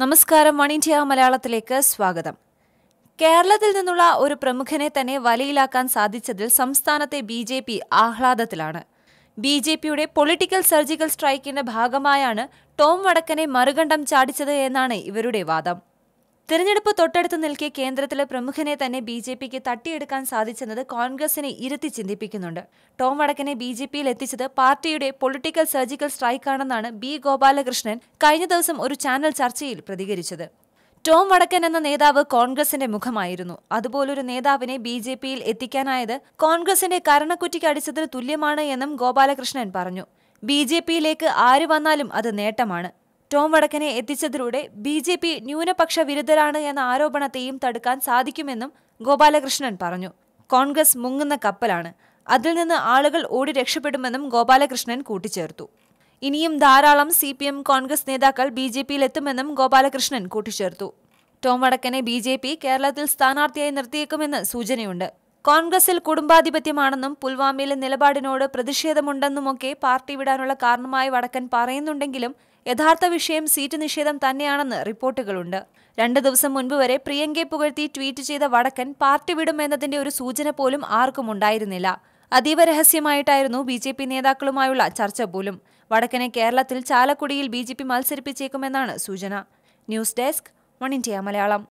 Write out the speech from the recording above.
നമസ്കാരം one India മലയാളത്തിലേക്ക് സ്വാഗതം. കേരളത്തിൽ നിന്നുള്ള ഒരു പ്രമുഖനെ തന്നെ വലയിലാക്കാൻ സാധിച്ചതിൽ സംസ്ഥാനത്തെ ബി ജെ പി ആഹ്ലാദത്തിലാണ്. ബി ജെ പിയുടെ പൊളിറ്റിക്കൽ സർജിക്കൽ സ്ട്രൈക്കിന്റെ ഭാഗമായാണ് ടോം വടക്കനെ മറുകണ്ഠം ചാടിച്ചത് എന്നാണ് ഇവരുടെ വാദം. തിരഞ്ഞെടുപ്പ് തൊട്ടടുത്ത് നിൽക്കെ കേന്ദ്രത്തിലെ പ്രമുഖനെ തന്നെ ബി ജെ പിക്ക് തട്ടിയെടുക്കാൻ സാധിച്ചെന്നത് കോൺഗ്രസിനെ ഇരുത്തി ചിന്തിപ്പിക്കുന്നുണ്ട്. ടോം വടക്കനെ ബി ജെ പിയിൽ എത്തിച്ചത് പാർട്ടിയുടെ പൊളിറ്റിക്കൽ സർജിക്കൽ സ്ട്രൈക്കാണെന്നാണ് ബി ഗോപാലകൃഷ്ണൻ കഴിഞ്ഞ ദിവസം ഒരു ചാനൽ ചർച്ചയിൽ പ്രതികരിച്ചത്. ടോം വടക്കൻ എന്ന നേതാവ് കോൺഗ്രസിന്റെ മുഖമായിരുന്നു. അതുപോലൊരു നേതാവിനെ ബി ജെ പിയിൽ എത്തിക്കാനായത് കോൺഗ്രസിന്റെ കരണക്കുറ്റിക്ക് അടിച്ചതിന് തുല്യമാണ് എന്നും ഗോപാലകൃഷ്ണൻ പറഞ്ഞു. ബി ജെ പിയിലേക്ക് ആര് വന്നാലും അത് നേട്ടമാണ്. ടോം വടക്കനെ എത്തിച്ചതിലൂടെ ബി ജെ പി ന്യൂനപക്ഷ വിരുദ്ധരാണ് എന്ന ആരോപണത്തെയും തടുക്കാൻ സാധിക്കുമെന്നും ഗോപാലകൃഷ്ണൻ പറഞ്ഞു. കോൺഗ്രസ് മുങ്ങുന്ന കപ്പലാണ്. അതിൽ നിന്ന് ആളുകൾ ഓടി രക്ഷപ്പെടുമെന്നും ഗോപാലകൃഷ്ണൻ കൂട്ടിച്ചേർത്തു. ഇനിയും ധാരാളം സി പി എം കോൺഗ്രസ് നേതാക്കൾ ബി ജെ പിയിൽ എത്തുമെന്നും ഗോപാലകൃഷ്ണൻ കൂട്ടിച്ചേർത്തു. ടോം വടക്കനെ ബി ജെ പി കേരളത്തിൽ സ്ഥാനാർത്ഥിയായി നിർത്തിയേക്കുമെന്ന് സൂചനയുണ്ട്. കോൺഗ്രസിൽ കുടുംബാധിപത്യമാണെന്നും പുൽവാമയിലെ നിലപാടിനോട് പ്രതിഷേധമുണ്ടെന്നുമൊക്കെ പാർട്ടി വിടാനുള്ള കാരണമായി വടക്കൻ പറയുന്നുണ്ടെങ്കിലും യഥാർത്ഥ വിഷയം സീറ്റ് നിഷേധം തന്നെയാണെന്ന് റിപ്പോർട്ടുകളുണ്ട്. രണ്ടു ദിവസം മുൻപ് വരെ പ്രിയങ്കയെ പുകഴ്ത്തി ട്വീറ്റ് ചെയ്ത വടക്കൻ പാർട്ടി വിടും എന്നതിന്റെ ഒരു സൂചന പോലും ആർക്കും ഉണ്ടായിരുന്നില്ല. അതീവ രഹസ്യമായിട്ടായിരുന്നു ബി ജെ പി നേതാക്കളുമായുള്ള ചർച്ച പോലും. വടക്കനെ കേരളത്തിൽ ചാലക്കുടിയിൽ ബി ജെ പി മത്സരിപ്പിച്ചേക്കുമെന്നാണ് സൂചന. News desk one India Malayalam.